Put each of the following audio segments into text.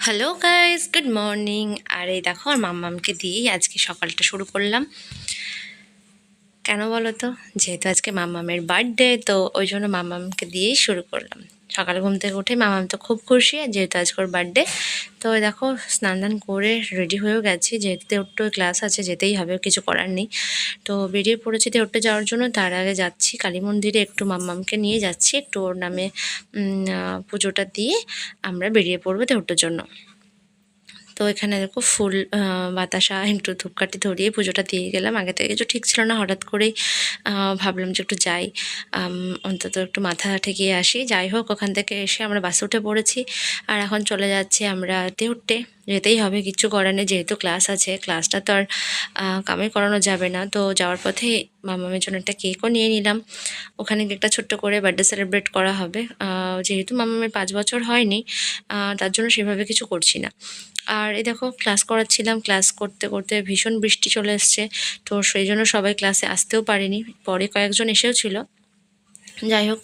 Hello guys good morning আর এই দেখো আর মাম্মামকে দিয়েই আজকে সকালটা শুরু করলাম। কেন বলো তো যেহেতু আজকে মাম্মামের বার্থডে তো ওই জন্য মামামকে দিয়েই শুরু করলাম। সকালে ঘুম থেকে উঠে মামাম তো খুব খুশি, আর যেহেতু আজকে ওর বার্থডে তো দেখো স্নান দান করে রেডি হয়েও গেছি। যেহেতু দেওরটো ক্লাস আছে, যেতেই হবে কিছু করার নেই। তো বেরিয়ে পড়েছি দেওরটো যাওয়ার জন্য, তার আগে যাচ্ছি কালী মন্দিরে, একটু মাম্মামকে নিয়ে যাচ্ছি, একটু ওর নামে পুজোটা দিয়ে আমরা বেরিয়ে পড়ব দেওরটোর জন্য। তো এখানে দেখো ফুল বাতাসা একটু ধূপকাঠি ধরিয়ে পুজোটা দিয়ে গেলাম। আগে থেকে কিছু ঠিক ছিল না, হঠাৎ করেই ভাবলাম যে একটু যাই। অন্তত একটু মাথা ঠেকিয়ে আসি। যাই হোক, ওখান থেকে এসে আমরা বাসে উঠে পড়েছি। আর এখন চলে যাচ্ছি আমরা দেউটে। যেতেই হবে, কিছু করার নেই, যেহেতু ক্লাস আছে ক্লাসটা তো আর কামে করানো যাবে না। তো যাওয়ার পথে মামামের জন্য একটা কেকও নিয়ে নিলাম। ওখানে একটা ছোট্ট করে বার্থডে সেলিব্রেট করা হবে। যেহেতু মামামের পাঁচ বছর হয়নি তার জন্য সেভাবে কিছু করছি না। আর এই দেখো ক্লাস করাচ্ছিলাম ক্লাস করতে করতে ভীষণ বৃষ্টি চলে এসছে। তো সেই জন্য সবাই ক্লাসে আসতেও পারেনি, পরে কয়েকজন এসেও ছিল। যাই হোক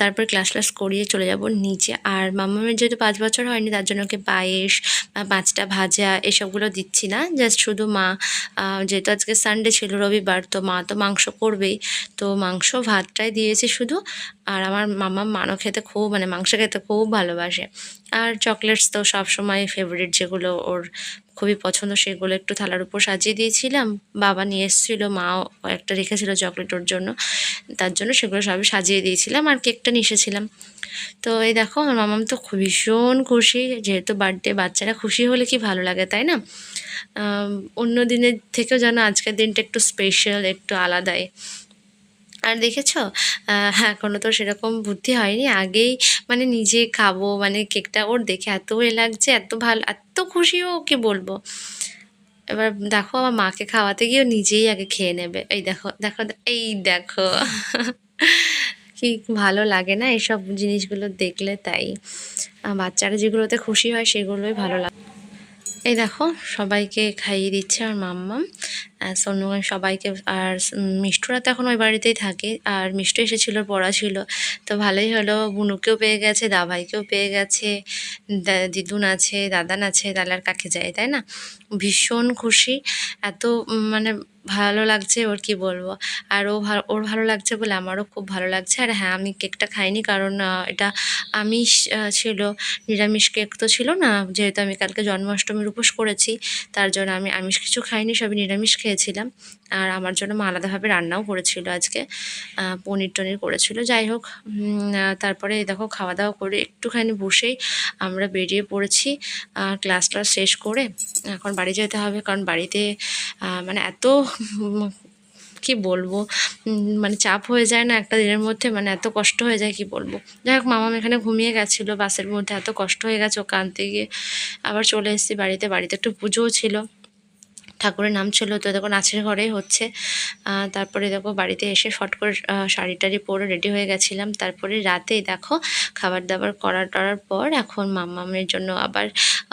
তারপর ক্লাস ক্লাস করিয়ে চলে যাব নিচে। আর মামামের যেহেতু পাঁচ বছর হয়নি, তার জন্য ওকে পায়েস বা পাঁচটা ভাজা এসবগুলো দিচ্ছি না। জাস্ট শুধু মা যেহেতু আজকে সানডে ছিল রবিবার, তো মা তো মাংস করবেই। তো মাংস ভাতটাই দিয়েছি শুধু। আর আমার মামা মানও খেতে খুব মানে মাংস খেতে খুব ভালোবাসে। আর চকলেটস তো সবসময় ফেভারিট যেগুলো ওর খুবই পছন্দ, সেগুলো একটু থালার উপর সাজিয়ে দিয়েছিলাম। বাবা নিয়ে এসেছিল, মাও একটা রেখেছিল চকলেট ওর জন্য। তার জন্য সেগুলো সবই সাজিয়ে দিয়েছিলাম আর কেকটা নিয়ে এসেছিলাম তো এই দেখো, আমার মামাম তো ভীষণ খুশি, যেহেতু বার্থডে বাচ্চারা খুশি হলে কি ভালো লাগে, তাই না? অন্য দিনের থেকেও যেন আজকের দিনটা একটু স্পেশাল একটু আলাদাই। আর দেখেছ? আহ, এখনও তো সেরকম বুদ্ধি হয়নি। আগেই মানে নিজে খাব মানে কেকটা ওর দেখে এত এ লাগছে এত ভালো এত খুশিও কি বলব। এবার দেখো আমার মাকে খাওয়াতে গিয়েও নিজেই আগে খেয়ে নেবে। এই দেখো দেখো এই দেখো। কি ভালো লাগে না এইসব জিনিসগুলো দেখলে তাই। বাচ্চারা যেগুলোতে খুশি হয় সেগুলোই ভালো লাগে। এই দেখো সবাইকে খাইয়ে দিচ্ছে আর মাম্মাম আহ, সবাইকে আর মিষ্টুরা তো এখন ওই বাড়িতেই থাকে আর মিষ্টু এসেছিল পড়া ছিল। তো ভালোই হলো বুনুকেও পেয়ে গেছে দাভাইকেও পেয়ে গেছে দিদুন আছে দাদান আছে তাহলে আর কাকে যায় তাই না? ভীষণ খুশি। এত মানে ভালো লাগছে, ওর কি বলব? আর ও ওর ভালো লাগছে বলে আমারও খুব ভালো লাগছে। আর হ্যাঁ আমি কেকটা খাইনি কারণ এটা আমিষ ছিল, নিরামিষ কেক তো ছিল না। যেহেতু আমি কালকে জন্মাষ্টমীর উপোস করেছি, তার জন্য আমি আমিষ কিছু খাইনি, সবই নিরামিষ খেয়েছিলাম। আর আমার জন্য মা আলাদাভাবে রান্নাও করেছিল আজকে পনির টনির করেছিল। যাই হোক তারপরে দেখো খাওয়া দাওয়া করে একটুখানি বসেই আমরা বেরিয়ে পড়েছি ক্লাস ক্লাস শেষ করে। এখন বাড়ি যেতে হবে, কারণ বাড়িতে মানে এত কি বলব? মানে চাপ হয়ে যায় না একটা দিনের মধ্যে মানে এত কষ্ট হয়ে যায়, কি বলব? যাই হোক, মামাম এখানে ঘুমিয়ে গেছিল, বাসের মধ্যে এত কষ্ট হয়ে গেছে ওকে আনতে গিয়ে। আবার চলে এসেছি বাড়িতে বাড়িতে একটু পুজোও ছিল। ঠাকুরের নাম ছিল, তো দেখো নাচের ঘরেই হচ্ছে। তারপরে দেখো বাড়িতে এসে ফট করে শাড়ি টাড়ি পরে রেডি হয়ে গেছিলাম। তারপরে রাতে দেখো খাবার দাবার করার টরার পর এখন মাম্মামের জন্য আবার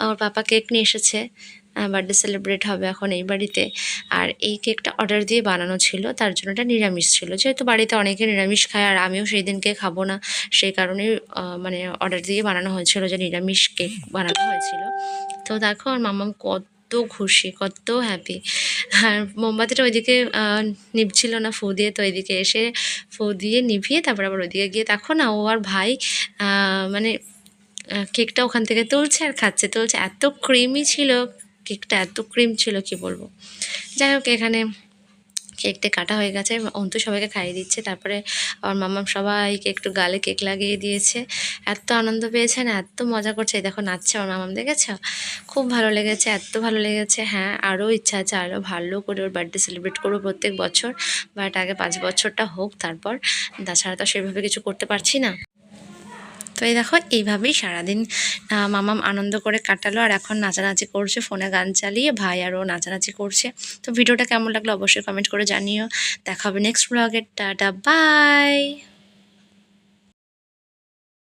ওর পাপা কেক নিয়ে এসেছে। বার্থডে সেলিব্রেট হবে এখন এই বাড়িতে। আর এই কেকটা অর্ডার দিয়ে বানানো ছিল, তার জন্য এটা নিরামিষ ছিল। যেহেতু বাড়িতে অনেকে নিরামিষ খায়, আর আমিও সেই দিনকে খাব না, সেই কারণেই মানে অর্ডার দিয়ে বানানো হয়েছিল যে নিরামিষ কেক বানানো হয়েছিল। তো দেখো, আর মাম্মাম কত খুশি, কত হ্যাপি আর মোমবাতিটা ওইদিকে নিভছিল না, ফু দিয়ে, তো ওইদিকে এসে ফু দিয়ে নিভিয়ে তারপর আবার ওইদিকে গিয়ে দেখো না, ও আর ভাই মানে কেকটা ওখান থেকে তুলছে আর খাচ্ছে। তুলছে, এত ক্রিমি ছিল। কেকটা এত ক্রিম ছিল, কি বলব? যাই হোক, এখানে কেকটা কাটা হয়ে গেছে। অন্তু সবাইকে খাইয়ে দিচ্ছে। তারপরে আমার মাম্মাম সবাইকে একটু গালে কেক লাগিয়ে দিয়েছে। এত আনন্দ পেয়েছে না, এত মজা করছে। দেখো, নাচছে আমার মামাম, দেখেছ? খুব ভালো লেগেছে, এত ভালো লেগেছে। হ্যাঁ আরও ইচ্ছা আছে, আরও ভালো করে ওর বার্থডে সেলিব্রেট করব প্রত্যেক বছর। বাট আগে পাঁচ বছরটা হোক, তারপর তাছাড়া তো সেভাবে কিছু করতে পারছি না। তো এই দেখো, এইভাবেই সারাদিন মামাম আনন্দ করে কাটালো। আর এখন নাচানাচি করছে, ফোনে গান চালিয়ে ভাই আরও নাচানাচি করছে। তো ভিডিওটা কেমন লাগল অবশ্যই কমেন্ট করে জানিও। দেখা হবে নেক্সট ব্লগের টাটা বাই